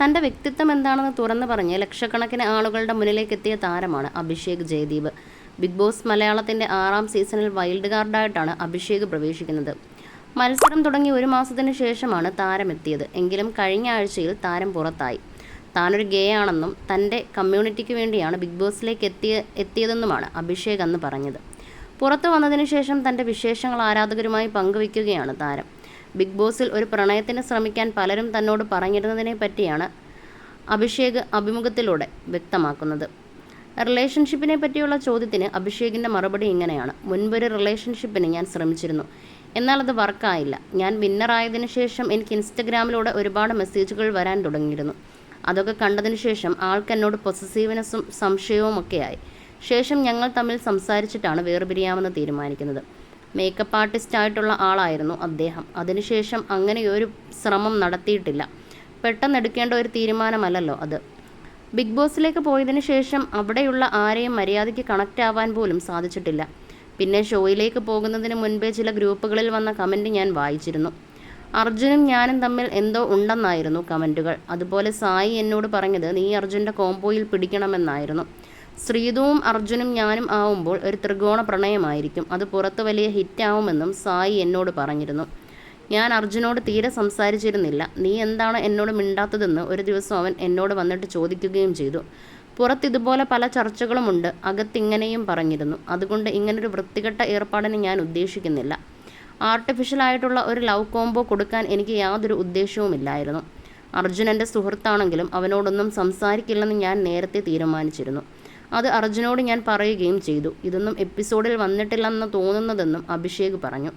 തന്റെ വ്യക്തിത്വം എന്താണെന്ന് തുറന്നു പറഞ്ഞ് ലക്ഷക്കണക്കിന് ആളുകളുടെ മുന്നിലേക്ക് എത്തിയ താരമാണ് അഭിഷേക് ജയദീപ്. ബിഗ് ബോസ് മലയാളത്തിന്റെ ആറാം സീസണിൽ വൈൽഡ് കാർഡായിട്ടാണ് അഭിഷേക് പ്രവേശിക്കുന്നത്. മത്സരം തുടങ്ങി ഒരു മാസത്തിന് ശേഷമാണ് താരം എത്തിയത് എങ്കിലും കഴിഞ്ഞ ആഴ്ചയിൽ താരം പുറത്തായി. താനൊരു ഗേ ആണെന്നും തന്റെ കമ്മ്യൂണിറ്റിക്ക് വേണ്ടിയാണ് ബിഗ് ബോസിലേക്ക് എത്തിയ എത്തിയതെന്നുമാണ് അഭിഷേക് അന്ന് പറഞ്ഞത്. പുറത്തു വന്നതിന് ശേഷം തന്റെ വിശേഷങ്ങൾ ആരാധകരുമായി പങ്കുവയ്ക്കുകയാണ് താരം. ബിഗ് ബോസിൽ ഒരു പ്രണയത്തിന് ശ്രമിക്കാൻ പലരും തന്നോട് പറഞ്ഞിരുന്നതിനെ പറ്റിയാണ് അഭിഷേക് അഭിമുഖത്തിലൂടെ വ്യക്തമാക്കുന്നത്. റിലേഷൻഷിപ്പിനെ പറ്റിയുള്ള ചോദ്യത്തിന് അഭിഷേകിന്റെ മറുപടി ഇങ്ങനെയാണ്. മുൻപൊരു റിലേഷൻഷിപ്പിന് ഞാൻ ശ്രമിച്ചിരുന്നു. എന്നാൽ അത് വർക്കായില്ല. ഞാൻ വിന്നറായതിനു ശേഷം എനിക്ക് ഇൻസ്റ്റഗ്രാമിലൂടെ ഒരുപാട് മെസ്സേജുകൾ വരാൻ തുടങ്ങിയിരുന്നു. അതൊക്കെ കണ്ടതിന് ശേഷം ആൾക്കെന്നോട് പൊസസീവ്നെസ്സും സംശയവും ഒക്കെയായി. ശേഷം ഞങ്ങൾ തമ്മിൽ സംസാരിച്ചിട്ടാണ് വേർപിരിയാമെന്ന് തീരുമാനിക്കുന്നത്. മേക്കപ്പ് ആർട്ടിസ്റ്റ് ആയിട്ടുള്ള ആളായിരുന്നു അദ്ദേഹം. അതിനുശേഷം അങ്ങനെ ഒരു ശ്രമം നടത്തിയിട്ടില്ല. പെട്ടെന്ന് എടുക്കേണ്ട ഒരു തീരുമാനമല്ലല്ലോ അത്. ബിഗ് ബോസിലേക്ക് പോയതിനു ശേഷം അവിടെയുള്ള ആരെയും മര്യാദയ്ക്ക് കണക്റ്റ് ആവാൻ പോലും സാധിച്ചിട്ടില്ല. പിന്നെ ഷോയിലേക്ക് പോകുന്നതിന് മുൻപേ ചില ഗ്രൂപ്പുകളിൽ വന്ന കമന്റ് ഞാൻ വായിച്ചിരുന്നു. അർജുനും ഞാനും തമ്മിൽ എന്തോ ഉണ്ടെന്നായിരുന്നു കമന്റുകൾ അതുപോലെ സായി എന്നോട് പറഞ്ഞത് നീ അർജുന്റെ കോംബോയിൽ പിടിക്കണമെന്നായിരുന്നു. ശ്രീതുവും അർജുനും ഞാനും ആവുമ്പോൾ ഒരു ത്രികോണ പ്രണയമായിരിക്കും. അത് പുറത്ത് വലിയ ഹിറ്റാവുമെന്നും സായി എന്നോട് പറഞ്ഞിരുന്നു. ഞാൻ അർജുനോട് തീരെ സംസാരിച്ചിരുന്നില്ല. നീ എന്താണ് എന്നോട് മിണ്ടാത്തതെന്ന് ഒരു ദിവസം അവൻ എന്നോട് വന്നിട്ട് ചോദിക്കുകയും ചെയ്തു. പുറത്ത് ഇതുപോലെ പല ചർച്ചകളുമുണ്ട്. അകത്തിങ്ങനെയും പറഞ്ഞിരുന്നു. അതുകൊണ്ട് ഇങ്ങനൊരു വൃത്തികെട്ട ഏർപ്പാടിന് ഞാൻ ഉദ്ദേശിക്കുന്നില്ല. ആർട്ടിഫിഷ്യലായിട്ടുള്ള ഒരു ലവ് കോംബോ കൊടുക്കാൻ എനിക്ക് യാതൊരു ഉദ്ദേശവുമില്ലായിരുന്നു. അർജുനന്റെ സുഹൃത്താണെങ്കിലും അവനോടൊന്നും സംസാരിക്കില്ലെന്ന് ഞാൻ നേരത്തെ തീരുമാനിച്ചിരുന്നു. അത് അർജുനോട് ഞാൻ പറയുകയും ചെയ്തു. ഇതൊന്നും എപ്പിസോഡിൽ വന്നിട്ടില്ലെന്ന് തോന്നുന്നതെന്നും അഭിഷേക് പറഞ്ഞു.